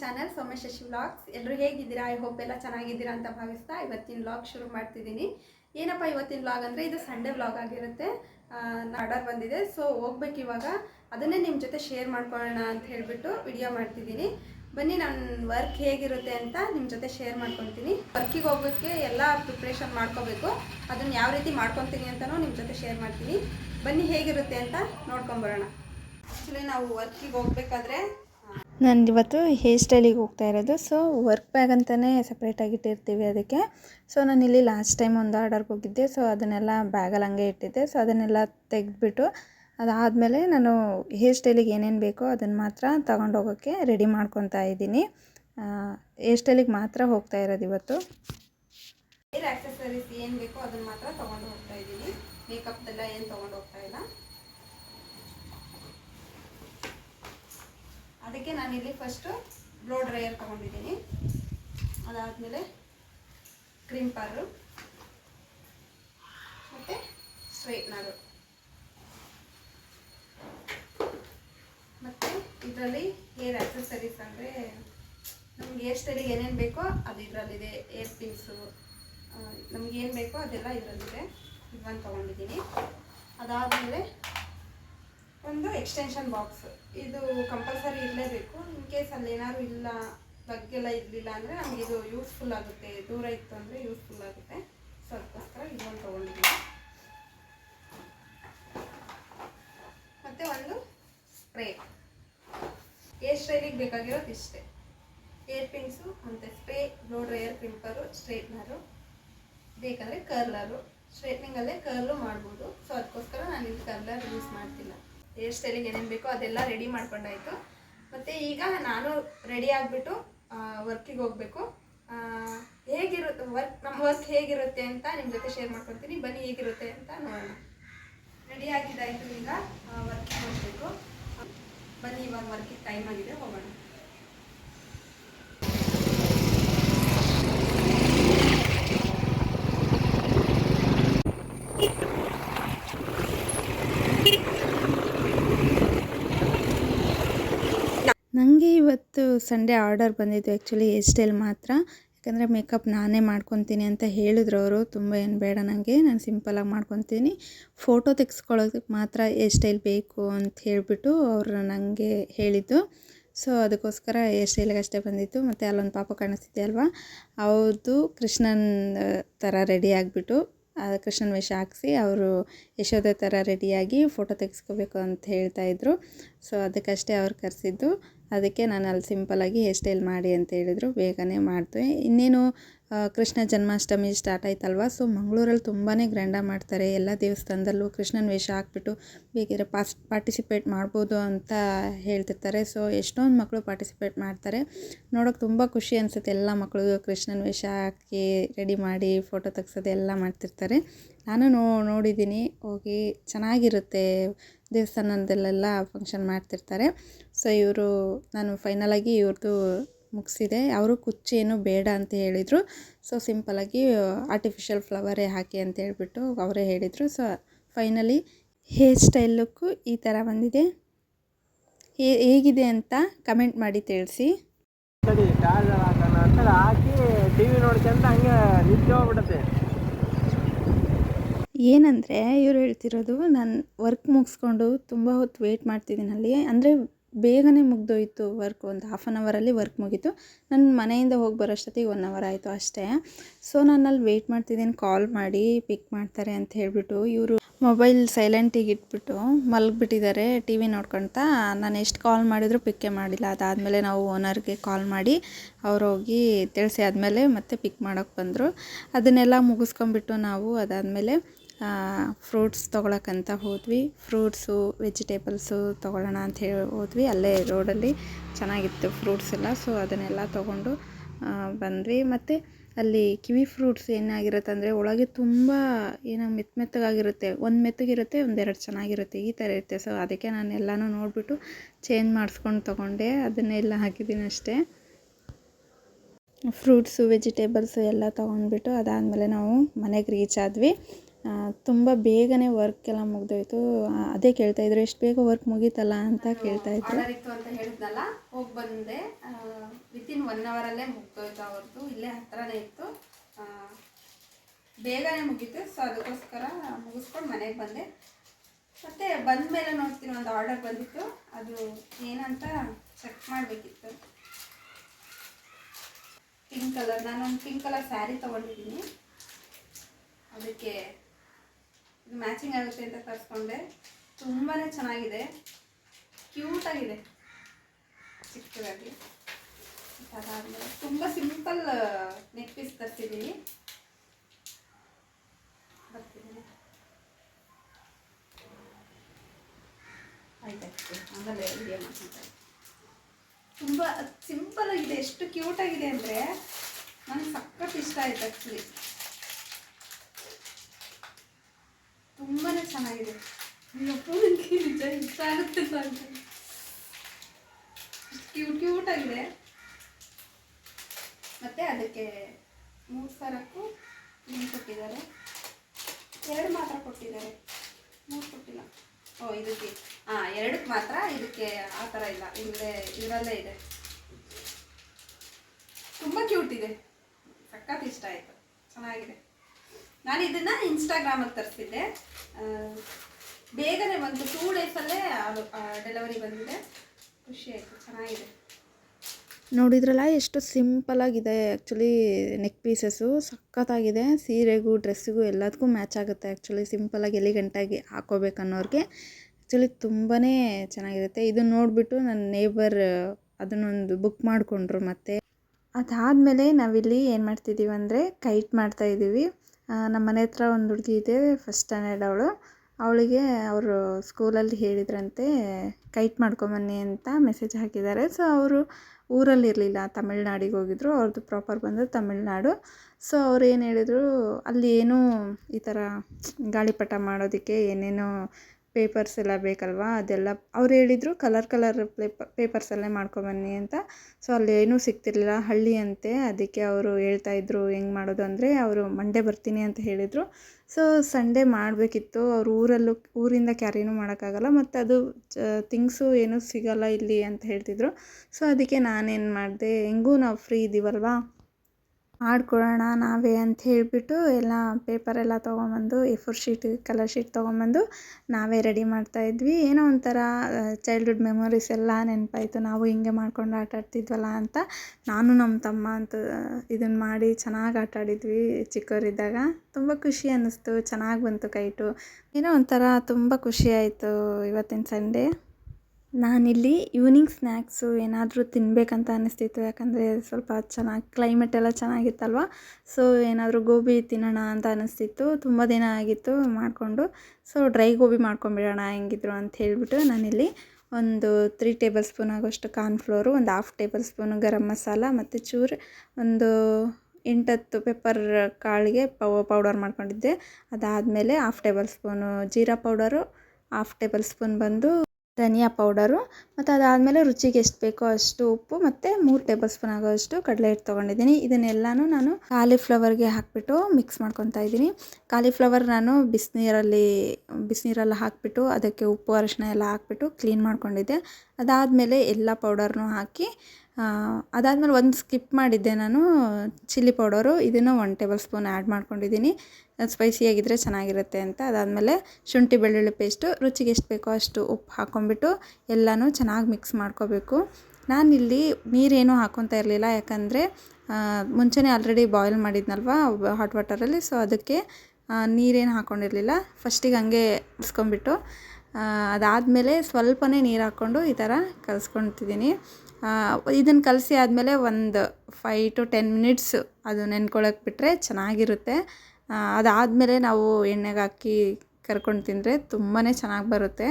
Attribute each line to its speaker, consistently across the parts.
Speaker 1: Channel ಸೌಮ್ಯ Shashi vlogs ಎಲ್ಲರೂ ಹೇಗಿದ್ದೀರಾ? I hope ಎಲ್ಲ ಚೆನ್ನಾಗಿದ್ದೀರಾ ಅಂತ ಭಾವಿಸ್ತಾ ಇವತ್ತಿನ ವ್ಲಾಗ್ ಶುರು ಮಾಡ್ತಿದ್ದೀನಿ. ಏನಪ್ಪ ಇವತ್ತಿನ ವ್ಲಾಗ್ ಅಂದರೆ? ಇದು ಸಂಡೇ ವ್ಲಾಗ್ ಆಗಿರುತ್ತೆ. ಆರ್ಡರ್ ಬಂದಿದೆ. ಸೊ ಹೋಗ್ಬೇಕು ಇವಾಗ. ಅದನ್ನೇ ನಿಮ್ಮ ಜೊತೆ ಶೇರ್ ಮಾಡ್ಕೊಳ್ಳೋಣ ಅಂತ ಹೇಳಿಬಿಟ್ಟು ವಿಡಿಯೋ ಮಾಡ್ತಿದ್ದೀನಿ. ಬನ್ನಿ ನನ್ನ ವರ್ಕ್ ಹೇಗಿರುತ್ತೆ ಅಂತ ನಿಮ್ಮ ಜೊತೆ ಶೇರ್ ಮಾಡ್ಕೊತೀನಿ ವರ್ಕಿಗೆ ಹೋಗೋಕ್ಕೆ ಎಲ್ಲ ಪ್ರಿಪ್ರೇಷನ್ ಮಾಡ್ಕೋಬೇಕು. ಅದನ್ನು ಯಾವ ರೀತಿ ಮಾಡ್ಕೊತೀನಿ ಅಂತಲೂ ನಿಮ್ಮ ಜೊತೆ ಶೇರ್ ಮಾಡ್ತೀನಿ. ಬನ್ನಿ, ಹೇಗಿರುತ್ತೆ ಅಂತ ನೋಡ್ಕೊಂಬರೋಣ ಆ್ಯಕ್ಚುಲಿ ನಾವು ವರ್ಕಿಗೆ ಹೋಗ್ಬೇಕಾದ್ರೆ
Speaker 2: ನಾನು ಇವತ್ತು ಹೇರ್ ಸ್ಟೈಲಿಗೆ ಹೋಗ್ತಾ ಇರೋದು. ಸೊ ವರ್ಕ್ ಬ್ಯಾಗ್ ಅಂತಲೇ ಸಪ್ರೇಟಾಗಿ ಇಟ್ಟಿರ್ತೀವಿ ಅದಕ್ಕೆ. ಸೊ ಇಲ್ಲಿ ಲಾಸ್ಟ್ ಟೈಮ್ ಒಂದು ಆರ್ಡರ್ಗೆ ಹೋಗಿದ್ದೆ. ಸೊ ಅದನ್ನೆಲ್ಲ ಬ್ಯಾಗಲ್ಲಿ ಹಂಗೆ ಇಟ್ಟಿದ್ದೆ. ಸೊ ಅದನ್ನೆಲ್ಲ ತೆಗೆದ್ಬಿಟ್ಟು ಅದಾದಮೇಲೆ ನಾನು ಹೇರ್ ಸ್ಟೈಲಿಗೆ ಏನೇನು ಬೇಕೋ ಅದನ್ನು ಮಾತ್ರ ತಗೊಂಡು ಹೋಗೋಕ್ಕೆ ರೆಡಿ ಮಾಡ್ಕೊತಾ ಇದ್ದೀನಿ. ಹೇರ್ ಸ್ಟೈಲಿಗೆ ಮಾತ್ರ ಹೋಗ್ತಾ ಇರೋದು ಇವತ್ತು.
Speaker 1: ಹೇರ್ ಆಕ್ಸೆಸರೀಸ್ ಏನು ಬೇಕೋ ಅದನ್ನು ಮಾತ್ರ ತೊಗೊಂಡು ಹೋಗ್ತಾ ಇದ್ದೀನಿ. ಮೇಕಪ್ದೆಲ್ಲ ಏನು ತೊಗೊಂಡು ಹೋಗ್ತಾ ಇಲ್ಲ. ಅದಕ್ಕೆ ನಾನಿಲ್ಲಿ ಫಸ್ಟು ಬ್ಲೋ ಡ್ರೈಯರ್ ತೊಗೊಂಡಿದ್ದೀನಿ. ಅದಾದಮೇಲೆ ಕ್ರೀಮ್ ಪಾರು ಮತ್ತು ಸ್ಟ್ರೈಟ್ನರು ಮತ್ತು ಇದರಲ್ಲಿ ಹೇರ್ ಆಕ್ಸೆಸರೀಸ್ ಅಂದರೆ ನಮ್ಗೆ ಹೇರ್ ಸ್ಟೈಲಿಗೆ ಏನೇನು ಬೇಕೋ ಅದು ಇದರಲ್ಲಿದೆ. ಏರ್ ಪಿನ್ಸು ಏನು ಬೇಕೋ ಅದೆಲ್ಲ ಇದರಲ್ಲಿದೆ. ಇದನ್ನು ತೊಗೊಂಡಿದ್ದೀನಿ. ಅದಾದಮೇಲೆ ಒಂದು ಎಕ್ಸ್ಟೆನ್ಷನ್ ಬಾಕ್ಸ್ ಇದು ಕಂಪಲ್ಸರಿ ಇರಲೇಬೇಕು. ಇನ್ ಕೇಸ್ ಅಲ್ಲಿ ಏನಾದ್ರು ಇಲ್ಲ, ಬಗ್ಗೆಲ್ಲ ಇರಲಿಲ್ಲ ಅಂದರೆ ನಮಗೆ ಇದು ಯೂಸ್ಫುಲ್ ಆಗುತ್ತೆ. ದೂರ ಇತ್ತು ಅಂದರೆ ಯೂಸ್ಫುಲ್ ಆಗುತ್ತೆ. ಸೊ ಅದಕ್ಕೋಸ್ಕರ ಇದೊಂದು ತೊಗೊಂಡಿದ್ದೀನಿ. ಮತ್ತು ಒಂದು ಸ್ಪ್ರೇ ಏರ್ ಸ್ಟೈಲಿಗೆ ಬೇಕಾಗಿರೋದು ಇಷ್ಟೇ. ಏರ್ ಪಿನ್ಸು, ಮತ್ತು ಸ್ಪ್ರೇ, ನೋಡ್ರೆ ಏರ್ ಪಿಂಪರು, ಸ್ಟ್ರೈಟ್ನರು, ಬೇಕಂದರೆ ಕರ್ಲರು ಸ್ಟ್ರೈಟ್ನಿಂಗಲ್ಲೇ ಕರ್ಲು ಮಾಡ್ಬೋದು. ಸೊ ಅದಕ್ಕೋಸ್ಕರ ನಾನು ಇಲ್ಲಿ ಕರ್ಲರ್ ಯೂಸ್ ಮಾಡ್ತಿಲ್ಲ. ಹೇರ್ ಸ್ಟೈಲಿಗೆ ಏನೇನು ಬೇಕೋ ಅದೆಲ್ಲ ರೆಡಿ ಮಾಡ್ಕೊಂಡಾಯಿತು. ಮತ್ತು ಈಗ ನಾನು ರೆಡಿ ಆಗಿಬಿಟ್ಟು ವರ್ಕಿಗೆ ಹೋಗಬೇಕು. ಹೇಗಿರುತ್ತೆ ವರ್ಕ್ ನಮ್ಮ ವರ್ಕ್ ಹೇಗಿರುತ್ತೆ ಅಂತ ನಿಮ್ಮ ಜೊತೆ ಶೇರ್ ಮಾಡ್ಕೊತೀನಿ. ಬನ್ನಿ ಹೇಗಿರುತ್ತೆ ಅಂತ ನೋಡೋಣ. ರೆಡಿ ಆಗಿದ್ದಾಯಿತು ಈಗ ವರ್ಕಿಗೆ ಹೋಗಬೇಕು. ಬನ್ನಿ ಇವಾಗ ವರ್ಕಿಗೆ ಟೈಮ್ ಆಗಿದೆ, ಹೋಗೋಣ.
Speaker 2: ನನಗೆ ಇವತ್ತು ಸಂಡೇ ಆರ್ಡರ್ ಬಂದಿತ್ತು ಆ್ಯಕ್ಚುಲಿ ಹೇರ್ ಸ್ಟೈಲ್ ಮಾತ್ರ. ಯಾಕಂದರೆ ಮೇಕಪ್ ನಾನೇ ಮಾಡ್ಕೊತೀನಿ ಅಂತ ಹೇಳಿದ್ರು ಅವರು. ತುಂಬ ಏನು ಬೇಡ ನನಗೆ ನಾನು ಸಿಂಪಲಾಗಿ ಮಾಡ್ಕೊತೀನಿ. ಫೋಟೋ ತೆಗೆಸ್ಕೊಳ್ಳೋದಕ್ಕೆ ಮಾತ್ರ ಹೇರ್ ಸ್ಟೈಲ್ ಬೇಕು ಅಂತ ಹೇಳಿಬಿಟ್ಟು ಅವರು ನನಗೆ ಹೇಳಿದ್ದು. ಸೊ ಅದಕ್ಕೋಸ್ಕರ ಹೇರ್ ಸ್ಟೈಲಿಗೆ ಅಷ್ಟೇ ಬಂದಿತ್ತು. ಮತ್ತು ಅಲ್ಲೊಂದು ಪಾಪ ಕಾಣಿಸ್ತಿದೆ ಅಲ್ವಾ? ಅವ್ರದ್ದು ಕೃಷ್ಣನ್ ಥರ ರೆಡಿ ಆಗಿಬಿಟ್ಟು ಕೃಷ್ಣನ್ ವೇಷ ಹಾಕಿಸಿ ಅವರು ಯಶೋದೆ ಥರ ರೆಡಿಯಾಗಿ ಫೋಟೋ ತೆಗೆಸ್ಕೋಬೇಕು ಅಂತ ಹೇಳ್ತಾಯಿದ್ರು ಸೊ ಅದಕ್ಕಷ್ಟೇ ಅವ್ರು ಕರೆಸಿದ್ದು. ಅದಕ್ಕೆ ನಾನು ಅಲ್ಲಿ ಸಿಂಪಲಾಗಿ ಹೇರ್ ಸ್ಟೈಲ್ ಮಾಡಿ ಅಂತ ಹೇಳಿದರು, ಬೇಗನೆ ಮಾಡ್ತೀವಿ ಇನ್ನೇನು ಕೃಷ್ಣ ಜನ್ಮಾಷ್ಟಮಿ ಸ್ಟಾರ್ಟ್ ಆಯ್ತಲ್ವ? ಸೊ ಮಂಗಳೂರಲ್ಲಿ ತುಂಬಾ ಗ್ರ್ಯಾಂಡಾಗಿ ಮಾಡ್ತಾರೆ. ಎಲ್ಲ ದೇವಸ್ಥಾನದಲ್ಲೂ ಕೃಷ್ಣನ ವೇಷ ಹಾಕ್ಬಿಟ್ಟು ಬೇಕಿದ್ರೆ ಪಾಸ್ ಪಾರ್ಟಿಸಿಪೇಟ್ ಮಾಡ್ಬೋದು ಅಂತ ಹೇಳ್ತಿರ್ತಾರೆ. ಸೊ ಎಷ್ಟೊಂದು ಮಕ್ಕಳು ಪಾರ್ಟಿಸಿಪೇಟ್ ಮಾಡ್ತಾರೆ. ನೋಡೋಕೆ ತುಂಬ ಖುಷಿ ಅನಿಸುತ್ತೆ. ಎಲ್ಲ ಮಕ್ಕಳು ಕೃಷ್ಣನ ವೇಷ ಹಾಕಿ ರೆಡಿ ಮಾಡಿ ಫೋಟೋ ತೆಗ್ಸೋದು ಎಲ್ಲ ಮಾಡ್ತಿರ್ತಾರೆ. ನಾನು ನೋ ನೋಡಿದ್ದೀನಿ ಹೋಗಿ ಚೆನ್ನಾಗಿರುತ್ತೆ. ದೇವಸ್ಥಾನದಲ್ಲೆಲ್ಲ ಫಂಕ್ಷನ್ ಮಾಡ್ತಿರ್ತಾರೆ. ಸೊ ಇವರು ನಾನು ಫೈನಲಾಗಿ ಇವ್ರದ್ದು ಮುಗಿಸಿದೆ. ಅವರು ಕುಚ್ಚೇನು ಬೇಡ ಅಂತ ಹೇಳಿದರು. ಸೊ ಸಿಂಪಲಾಗಿ ಆರ್ಟಿಫಿಷಿಯಲ್ ಫ್ಲವರೇ ಹಾಕಿ ಅಂತ ಹೇಳಿಬಿಟ್ಟು ಅವರೇ ಹೇಳಿದರು. So finally hair style look ಈ ಥರ ಬಂದಿದೆ. ಹೇ- ಹೇಗಿದೆ ಅಂತ ಕಮೆಂಟ್ ಮಾಡಿ ತಿಳಿಸಿ.
Speaker 3: ಹಾಕಿ ಟಿ ವಿ ನೋಡ್ಕೊಂತ ಹಂಗೆ ನಿದ್ದೆ ಹೋಗ್ಬಿಡುತ್ತೆ
Speaker 2: ಏನಂದರೆ ಇವ್ರು ಹೇಳ್ತಿರೋದು, ನಾನು ವರ್ಕ್ ಮುಗಿಸ್ಕೊಂಡು ತುಂಬ ಹೊತ್ತು ವೆಯ್ಟ್ ಮಾಡ್ತಿದ್ದೀನಲ್ಲಿ ಅಂದರೆ ಬೇಗನೆ ಮುಗ್ದೋಯಿತು ವರ್ಕ್ ಒಂದು ಹಾಫ್ ಆನ್ ಅವರಲ್ಲಿ ವರ್ಕ್ ಮುಗೀತು. ನನ್ನ ಮನೆಯಿಂದ ಹೋಗಿ ಬರೋಷ್ಟೊತ್ತಿಗೆ ಒನ್ ಅವರ್ ಆಯಿತು ಅಷ್ಟೇ. ಸೊ ನಾನು ಅಲ್ಲಿ ವೆಯ್ಟ್ ಮಾಡ್ತಿದ್ದೀನಿ ಕಾಲ್ ಮಾಡಿ ಪಿಕ್ ಮಾಡ್ತಾರೆ ಅಂತ ಹೇಳಿಬಿಟ್ಟು ಇವರು ಮೊಬೈಲ್ ಸೈಲೆಂಟಿಗೆ ಇಟ್ಬಿಟ್ಟು ಮಲಗಿಬಿಟ್ಟಿದ್ದಾರೆ ಟಿ ವಿ ನೋಡ್ಕೊಳ್ತಾ ನಾನು ಎಷ್ಟು ಕಾಲ್ ಮಾಡಿದರೂ ಪಿಕ್ಕೇ ಮಾಡಿಲ್ಲ. ಅದಾದಮೇಲೆ ನಾವು ಓನರ್ಗೆ ಕಾಲ್ ಮಾಡಿ ಅವ್ರು ಹೋಗಿ ತಿಳಿಸಿ ಆದಮೇಲೆ ಮತ್ತೆ ಪಿಕ್ ಮಾಡೋಕ್ಕೆ ಬಂದರು. ಅದನ್ನೆಲ್ಲ ಮುಗಿಸ್ಕೊಂಬಿಟ್ಟು ನಾವು ಅದಾದಮೇಲೆ ಫ್ರೂಟ್ಸ್ ತೊಗೊಳಕ್ಕಂತ ಹೋದ್ವಿ. ಫ್ರೂಟ್ಸು ವೆಜಿಟೇಬಲ್ಸು ತೊಗೊಳ್ಳೋಣ ಅಂತ ಹೇಳಿ ಹೋದ್ವಿ. ಅಲ್ಲೇ ರೋಡಲ್ಲಿ ಚೆನ್ನಾಗಿತ್ತು ಫ್ರೂಟ್ಸ್ ಎಲ್ಲ. ಸೊ ಅದನ್ನೆಲ್ಲ ತೊಗೊಂಡು ಬಂದ್ವಿ. ಮತ್ತು ಅಲ್ಲಿ ಕಿವಿ ಫ್ರೂಟ್ಸ್ ಏನಾಗಿರುತ್ತೆ ಅಂದರೆ ಒಳಗೆ ತುಂಬ ಏನೋ ಮೆತ್ತ ಮೆತ್ತಗಾಗಿರುತ್ತೆ. ಒಂದು ಮೆತ್ತಗಿರುತ್ತೆ ಒಂದೆರಡು ಚೆನ್ನಾಗಿರುತ್ತೆ. ಈ ಥರ ಇರುತ್ತೆ. ಸೊ ಅದಕ್ಕೆ ನಾನು ಎಲ್ಲನೂ ನೋಡಿಬಿಟ್ಟು ಚೇಂಜ್ ಮಾಡಿಸ್ಕೊಂಡು ತೊಗೊಂಡೆ. ಅದನ್ನೆಲ್ಲ ಹಾಕಿದ್ದೀನಿ ಅಷ್ಟೇ. ಫ್ರೂಟ್ಸು ವೆಜಿಟೇಬಲ್ಸು ಎಲ್ಲ ತೊಗೊಂಡ್ಬಿಟ್ಟು ಅದಾದಮೇಲೆ ನಾವು ಮನೆಗೆ ರೀಚ್ ಆದ್ವಿ. ತುಂಬ ಬೇಗನೆ ವರ್ಕ್ ಎಲ್ಲ ಮುಗ್ದೋಯ್ತು. ಅದೇ ಕೇಳ್ತಾಯಿದ್ರು ಎಷ್ಟು ಬೇಗ ವರ್ಕ್ ಮುಗೀತಲ್ಲ ಅಂತ ಕೇಳ್ತಾಯಿದ್ರು
Speaker 1: ಆರ್ಡರ್ ಇತ್ತು ಅಂತ ಹೇಳಿದ್ನಲ್ಲ, ಹೋಗಿ ಬಂದೆ. ವಿತಿನ್ ಒನ್ ಅವರಲ್ಲೇ ಮುಗ್ದೋಯ್ತು ಅವ್ರದ್ದು ಇಲ್ಲೇ ಹತ್ರನೇ ಇತ್ತು. ಬೇಗನೆ ಮುಗೀತು ಸೊ ಅದಕ್ಕೋಸ್ಕರ ಮುಗಿಸ್ಕೊಂಡು ಮನೆಗೆ ಬಂದೆ. ಮತ್ತೆ ಬಂದ ಮೇಲೆ ನೋಡ್ತೀನಿ, ಒಂದು ಆರ್ಡರ್ ಬಂದಿತ್ತು. ಅದು ಏನಂತ ಚೆಕ್ ಮಾಡಬೇಕಿತ್ತು. ಪಿಂಕ್ ಕಲರ್ ನಾನೊಂದು ಪಿಂಕ್ ಕಲರ್ ಸ್ಯಾರಿ ತೊಗೊಂಡಿದ್ದೀನಿ. ಅದಕ್ಕೆ ಮ್ಯಾಚಿಂಗ್ ಆಗುತ್ತೆ ಅಂತ ತರಿಸ್ಕೊಂಡೆ. ತುಂಬಾ ಚೆನ್ನಾಗಿದೆ. ಕ್ಯೂಟಾಗಿದೆ ಚಿಕ್ಕದಾಗಿ. ಅದಾದಮೇಲೆ ತುಂಬ ಸಿಂಪಲ್ ನೆಕ್ ಪೀಸ್ ತರಿಸಿದ್ದೀನಿ ಬರ್ತಿದ್ದೀನಿ ಆಯ್ತು ಆಮೇಲೆ ವಿಡಿಯೋ ಮಾಡ್ಕೊಂತಾರೆ ತುಂಬ ಸಿಂಪಲ್ ಆಗಿದೆ. ಎಷ್ಟು ಕ್ಯೂಟ್ ಆಗಿದೆ ಅಂದರೆ ನನಗೆ ಸಖತ್ ಇಷ್ಟ ಆಯ್ತು ಆ್ಯಕ್ಚುಲಿ ತುಂಬಾ ಚೆನ್ನಾಗಿದೆ. ನಿಜ ಇಷ್ಟ ಆಗುತ್ತೆ ಕ್ಯೂಟ್ ಕ್ಯೂಟ್ ಆಗಿದೆ. ಮತ್ತೆ ಅದಕ್ಕೆ ಮೂರು ಸಾವಿರಕ್ಕೂ ಏನು ಕೊಟ್ಟಿದ್ದಾರೆ. ಎರಡು ಮಾತ್ರ ಕೊಟ್ಟಿದ್ದಾರೆ. ಮೂರು ಕೊಟ್ಟಿಲ್ಲ. ಓ, ಇದಕ್ಕೆ ಹಾಂ ಎರಡಕ್ಕೆ ಮಾತ್ರ ಇದಕ್ಕೆ ಆ ಥರ ಇಲ್ಲ. ಇಲ್ಲೇ, ಇದರಲ್ಲೇ ಇದೆ. ತುಂಬ ಕ್ಯೂಟ್ ಇದೆ. ಸಖತ್ ಇಷ್ಟ ಆಯಿತು. ಚೆನ್ನಾಗಿದೆ. ನಾನು ಇದನ್ನು ಇನ್ಸ್ಟಾಗ್ರಾಮಲ್ಲಿ ತರಿಸಿದ್ದೆ. ಬೇಗನೆ ಬಂತು. ಟೂ ಡೇಸಲ್ಲೇ ಡೆಲಿವರಿ ಬಂದಿದೆ. ಖುಷಿ ಆಯಿತು. ಚೆನ್ನಾಗಿದೆ.
Speaker 2: ನೋಡಿದ್ರಲ್ಲ, ಎಷ್ಟು ಸಿಂಪಲಾಗಿದೆ ಆ್ಯಕ್ಚುಲಿ ನೆಕ್ ಪೀಸಸ್ಸು ಸಖತ್ತಾಗಿದೆ. ಸೀರೆಗೂ ಡ್ರೆಸ್ಸಿಗೂ ಎಲ್ಲದಕ್ಕೂ ಮ್ಯಾಚ್ ಆಗುತ್ತೆ. ಆ್ಯಕ್ಚುಲಿ ಸಿಂಪಲಾಗಿ ಎಲಿಗೆಂಟಾಗಿ ಹಾಕೋಬೇಕನ್ನೋರಿಗೆ. ಆ್ಯಕ್ಚುಲಿ ತುಂಬಾ ಚೆನ್ನಾಗಿರುತ್ತೆ. ಇದನ್ನ ನೋಡಿಬಿಟ್ಟು ನನ್ನ ನೇಬರ್ ಅದನ್ನೊಂದು ಬುಕ್ ಮಾಡಿಕೊಂಡ್ರು ಮತ್ತೆ. ಅದಾದಮೇಲೆ ನಾವಿಲ್ಲಿ ಏನು ಮಾಡ್ತಿದ್ದೀವಿ ಅಂದರೆ ಕೈಟ್ ಮಾಡ್ತಾಯಿದ್ದೀವಿ ನಮ್ಮ ಮನೆ ಹತ್ರ ಒಂದು ಹುಡುಗಿ ಇದೆ ಫಸ್ಟ್ ಸ್ಟ್ಯಾಂಡರ್ಡ್ ಅವಳು. ಅವಳಿಗೆ ಅವರು ಸ್ಕೂಲಲ್ಲಿ ಹೇಳಿದ್ರಂತೆ ಕೈಟ್ ಮಾಡ್ಕೊಂಬನ್ನಿ ಅಂತ ಮೆಸೇಜ್ ಹಾಕಿದ್ದಾರೆ. ಸೊ ಅವರು ಊರಲ್ಲಿ ಇರಲಿಲ್ಲ, ತಮಿಳ್ನಾಡಿಗೆ ಹೋಗಿದ್ರು. ಅವ್ರದ್ದು ಪ್ರಾಪರ್ ಬಂದು ತಮಿಳ್ನಾಡು. ಸೊ ಅವ್ರು ಏನು ಹೇಳಿದರು, ಅಲ್ಲಿ ಏನೂ ಈ ಥರ ಗಾಳಿಪಟ ಮಾಡೋದಕ್ಕೆ ಏನೇನೋ ಪೇಪರ್ಸ್ ಎಲ್ಲ ಬೇಕಲ್ವಾ? ಅದೆಲ್ಲ ಅವ್ರು ಹೇಳಿದ್ರು, ಕಲರ್ ಕಲರ್ ಪೇಪ ಪೇಪರ್ಸಲ್ಲೇ ಮಾಡ್ಕೊಬನ್ನಿ ಅಂತ. ಸೊ, ಅಲ್ಲಿ ಏನೂ ಸಿಗ್ತಿರ್ಲಿಲ್ಲ. ಹಳ್ಳಿ ಅಂತೆ. ಅದಕ್ಕೆ ಅವರು ಹೇಳ್ತಾಯಿದ್ರು ಹೆಂಗೆ ಮಾಡೋದು? ಅಂದರೆ, ಅವರು ಮಂಡೇ ಬರ್ತೀನಿ ಅಂತ ಹೇಳಿದರು. ಸೊ, ಸಂಡೇ ಮಾಡಬೇಕಿತ್ತು. ಅವ್ರ ಊರಲ್ಲೂ, ಊರಿಂದ ಕ್ಯಾರಿನೂ ಮಾಡೋಕ್ಕಾಗಲ್ಲ. ಮತ್ತು ಅದು ಥಿಂಗ್ಸು ಏನೂ ಸಿಗಲ್ಲ ಇಲ್ಲಿ ಅಂತ ಹೇಳ್ತಿದ್ರು. ಸೊ, ಅದಕ್ಕೆ ನಾನೇನು ಮಾಡಿದೆ, ಹೆಂಗೂ ನಾವು ಫ್ರೀ ಇದ್ದೀವಲ್ವಾ ಮಾಡ್ಕೊಡೋಣ ನಾವೇ ಅಂತ ಹೇಳಿಬಿಟ್ಟು ಎಲ್ಲ ಪೇಪರೆಲ್ಲ ತೊಗೊಂಬಂದು A four sheet colour sheet ತೊಗೊಂಬಂದು ನಾವೇ ರೆಡಿ ಮಾಡ್ತಾಯಿದ್ವಿ ಏನೋ ಒಂಥರ ಚೈಲ್ಡ್ಹುಡ್ ಮೆಮೊರೀಸ್ ಎಲ್ಲ ನೆನಪಾಯಿತು. ನಾವು ಹಿಂಗೆ ಮಾಡ್ಕೊಂಡು ಆಟ ಆಡ್ತಿದ್ವಲ್ಲ ಅಂತ ನಾನು ನಮ್ಮ ತಮ್ಮ ಅಂತ ಇದನ್ನು ಮಾಡಿ ಚೆನ್ನಾಗಿ ಆಟ ಆಡಿದ್ವಿ ಚಿಕ್ಕವರಿದ್ದಾಗ. ತುಂಬ ಖುಷಿ ಅನ್ನಿಸ್ತು. ಚೆನ್ನಾಗಿ ಬಂತು ಕೈಟು. ಏನೋ ಒಂಥರ ತುಂಬ ಖುಷಿ ಆಯಿತು ಇವತ್ತಿನ ಸಂಡೇ. ನಾನಿಲ್ಲಿ ಈವ್ನಿಂಗ್ ಸ್ನ್ಯಾಕ್ಸು ಏನಾದರೂ ತಿನ್ನಬೇಕಂತ ಅನ್ನಿಸ್ತಿತ್ತು ಯಾಕಂದರೆ ಸ್ವಲ್ಪ ಚೆನ್ನಾಗಿ ಕ್ಲೈಮೇಟ್ ಎಲ್ಲ ಚೆನ್ನಾಗಿತ್ತಲ್ವ? ಸೊ ಏನಾದರೂ ಗೋಬಿ ತಿನ್ನೋಣ ಅಂತ ಅನ್ನಿಸ್ತಿತ್ತು ತುಂಬ ದಿನ ಆಗಿತ್ತು ಮಾಡಿಕೊಂಡು. ಸೊ ಡ್ರೈ ಗೋಬಿ ಮಾಡ್ಕೊಂಬಿಡೋಣ ಹೆಂಗಿದ್ರು ಅಂತ ಹೇಳಿಬಿಟ್ಟು ನಾನಿಲ್ಲಿ ಒಂದು ತ್ರೀ ಟೇಬಲ್ ಸ್ಪೂನ್ ಆಗೋಷ್ಟು ಕಾರ್ನ್ಫ್ಲೋರು ಒಂದು half tablespoon garam masala ಮತ್ತು ಚೂರು ಒಂದು ಎಂಟತ್ತು ಪೆಪ್ಪರ್ ಕಾಳಿಗೆ ಪೌಡರ್ ಮಾಡ್ಕೊಂಡಿದ್ದೆ. ಅದಾದಮೇಲೆ ಹಾಫ್ ಟೇಬಲ್ ಸ್ಪೂನು ಜೀರಾ ಪೌಡರು ಹಾಫ್ ಟೇಬಲ್ ಸ್ಪೂನ್ ಬಂದು ಧನಿಯಾ ಪೌಡರು ಮತ್ತು ಅದಾದಮೇಲೆ ರುಚಿಗೆ ಎಷ್ಟು ಬೇಕೋ ಅಷ್ಟು ಉಪ್ಪು ಮತ್ತು ಮೂರು ಟೇಬಲ್ ಸ್ಪೂನ್ ಆಗೋಷ್ಟು ಕಡಲೆ ಹಿಟ್ಟು ತೊಗೊಂಡಿದ್ದೀನಿ. ಇದನ್ನೆಲ್ಲನೂ ನಾನು ಕಾಲಿಫ್ಲವರ್ಗೆ ಹಾಕಿಬಿಟ್ಟು ಮಿಕ್ಸ್ ಮಾಡ್ಕೊತಾ ಇದ್ದೀನಿ. ಕಾಲಿಫ್ಲವರ್ ನಾನು ಬಿಸಿನೀರಲ್ಲಿ ಬಿಸಿನೀರಲ್ಲಿ ಹಾಕಿಬಿಟ್ಟು ಅದಕ್ಕೆ ಉಪ್ಪು ಅರಿಶಿನ ಎಲ್ಲ ಹಾಕಿಬಿಟ್ಟು ಕ್ಲೀನ್ ಮಾಡ್ಕೊಂಡಿದ್ದೆ. ಅದಾದಮೇಲೆ ಎಲ್ಲ ಪೌಡರ್ನೂ ಹಾಕಿ ಅದಾದಮೇಲೆ ಒಂದು ಸ್ಕಿಪ್ ಮಾಡಿದ್ದೆ ನಾನು ಚಿಲ್ಲಿ ಪೌಡರು. ಇದನ್ನು ಒನ್ ಟೇಬಲ್ ಸ್ಪೂನ್ ಆ್ಯಡ್ ಮಾಡ್ಕೊಂಡಿದ್ದೀನಿ. ಸ್ಪೈಸಿಯಾಗಿದ್ದರೆ ಚೆನ್ನಾಗಿರುತ್ತೆ ಅಂತ. ಅದಾದಮೇಲೆ ಶುಂಠಿ ಬೆಳ್ಳುಳ್ಳಿ ಪೇಸ್ಟು. ರುಚಿಗೆ ಎಷ್ಟು ಬೇಕೋ ಅಷ್ಟು ಉಪ್ಪು ಹಾಕ್ಕೊಂಬಿಟ್ಟು ಎಲ್ಲನೂ ಚೆನ್ನಾಗಿ ಮಿಕ್ಸ್ ಮಾಡ್ಕೋಬೇಕು. ನಾನಿಲ್ಲಿ ನೀರೇನು ಹಾಕ್ಕೊತಾ ಇರಲಿಲ್ಲ. ಯಾಕಂದರೆ ಮುಂಚೆನೇ ಆಲ್ರೆಡಿ ಬಾಯ್ಲ್ ಮಾಡಿದ್ನಲ್ವ ಹಾಟ್ ವಾಟರಲ್ಲಿ ಸೊ ಅದಕ್ಕೆ ನೀರೇನು ಹಾಕ್ಕೊಂಡಿರಲಿಲ್ಲ ಫಸ್ಟಿಗೆ ಹಂಗೆ ಇಸ್ಕೊಂಬಿಟ್ಟು ಅದಾದಮೇಲೆ ಸ್ವಲ್ಪನೇ ನೀರು ಹಾಕ್ಕೊಂಡು ಈ ಥರ ಕಲಿಸ್ಕೊತಿದ್ದೀನಿ. ಇದನ್ನು ಕಲಸಿ ಆದಮೇಲೆ ಒಂದು ಫೈ ಟು ಟೆನ್ ಮಿನಿಟ್ಸ್ ಅದು ನೆನ್ಕೊಳಕ್ಕೆ ಬಿಟ್ಟರೆ ಚೆನ್ನಾಗಿರುತ್ತೆ. ಅದಾದಮೇಲೆ ನಾವು ಎಣ್ಣೆಗೆ ಹಾಕಿ ಕರ್ಕೊಂಡು ತಿಂದರೆ ತುಂಬಾ ಚೆನ್ನಾಗಿ ಬರುತ್ತೆ.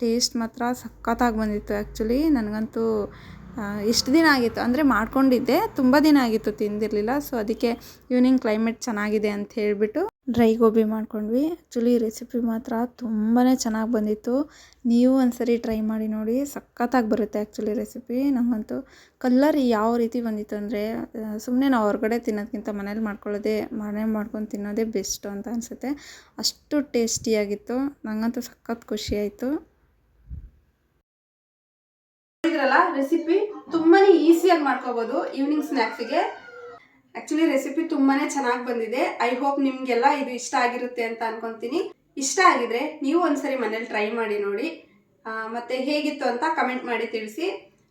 Speaker 2: ಟೇಸ್ಟ್ ಮಾತ್ರ ಸಖತ್ತಾಗಿ ಬಂದಿತ್ತು ಆ್ಯಕ್ಚುಲಿ ನನಗಂತೂ ಇಷ್ಟು ದಿನ ಆಗಿತ್ತು. ಅಂದರೆ ಮಾಡ್ಕೊಂಡಿದ್ದೆ, ತುಂಬ ದಿನ ಆಗಿತ್ತು ತಿಂದಿರಲಿಲ್ಲ. ಸೊ ಅದಕ್ಕೆ ಈವ್ನಿಂಗ್ ಕ್ಲೈಮೇಟ್ ಚೆನ್ನಾಗಿದೆ ಅಂತ ಹೇಳಿಬಿಟ್ಟು ಡ್ರೈ ಗೋಬಿ ಮಾಡ್ಕೊಂಡ್ವಿ. ಆ್ಯಕ್ಚುಲಿ ರೆಸಿಪಿ ಮಾತ್ರ ತುಂಬಾ ಚೆನ್ನಾಗಿ ಬಂದಿತ್ತು. ನೀವು ಒಂದ್ಸರಿ ಟ್ರೈ ಮಾಡಿ ನೋಡಿ, ಸಖತ್ತಾಗಿ ಬರುತ್ತೆ ಆ್ಯಕ್ಚುಲಿ ರೆಸಿಪಿ ನಮಗಂತೂ ಕಲ್ಲರ್ ಯಾವ ರೀತಿ ಬಂದಿತ್ತು ಅಂದರೆ ಸುಮ್ಮನೆ ನಾವು ಹೊರಗಡೆ ತಿನ್ನೋದಕ್ಕಿಂತ ಮನೇಲಿ ಮಾಡ್ಕೊಳ್ಳೋದೇ, ಮನೆ ಮಾಡ್ಕೊಂಡು ತಿನ್ನೋದೇ ಬೆಸ್ಟು ಅಂತ ಅನಿಸುತ್ತೆ. ಅಷ್ಟು ಟೇಸ್ಟಿಯಾಗಿತ್ತು ನನಗಂತೂ ಸಖತ್ ಖುಷಿ ಆಯಿತು
Speaker 1: ರೆಸಿಪಿ ತುಂಬಾನೇ ಈಸಿಯಾಗಿ ಮಾಡ್ಕೋಬಹುದು ಈವ್ನಿಂಗ್ ಸ್ನ್ಯಾಕ್ಸಿಗೆ ಆಕ್ಚುಲಿ ರೆಸಿಪಿ ತುಂಬಾನೇ ಚೆನ್ನಾಗಿ ಬಂದಿದೆ. ಐ ಹೋಪ್ ನಿಮ್ಗೆಲ್ಲ ಇದು ಇಷ್ಟ ಆಗಿರುತ್ತೆ ಅಂತ ಅನ್ಕೊಂತೀನಿ. ಇಷ್ಟ ಆಗಿದ್ರೆ ನೀವು ಒಂದ್ಸರಿ ಮನೇಲಿ ಟ್ರೈ ಮಾಡಿ ನೋಡಿ. ಮತ್ತೆ ಹೇಗಿತ್ತು ಅಂತ ಕಮೆಂಟ್ ಮಾಡಿ ತಿಳಿಸಿ.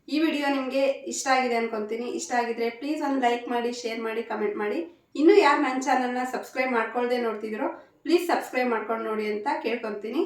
Speaker 1: ಈ ವಿಡಿಯೋ ನಿಮಗೆ ಇಷ್ಟ ಆಗಿದೆ ಅನ್ಕೊಂತೀನಿ. ಇಷ್ಟ ಆಗಿದ್ರೆ ಪ್ಲೀಸ್ ಒಂದು ಲೈಕ್ ಮಾಡಿ ಶೇರ್ ಮಾಡಿ ಕಮೆಂಟ್ ಮಾಡಿ. ಇನ್ನೂ ಯಾರು ನನ್ನ ಚಾನಲ್ನ ಸಬ್ಸ್ಕ್ರೈಬ್ ಮಾಡ್ಕೊಳ್ಳದೆ ನೋಡ್ತಿದ್ರು ಪ್ಲೀಸ್ ಸಬ್ಸ್ಕ್ರೈಬ್ ಮಾಡ್ಕೊಂಡು ನೋಡಿ ಅಂತ ಕೇಳ್ಕೊತೀನಿ.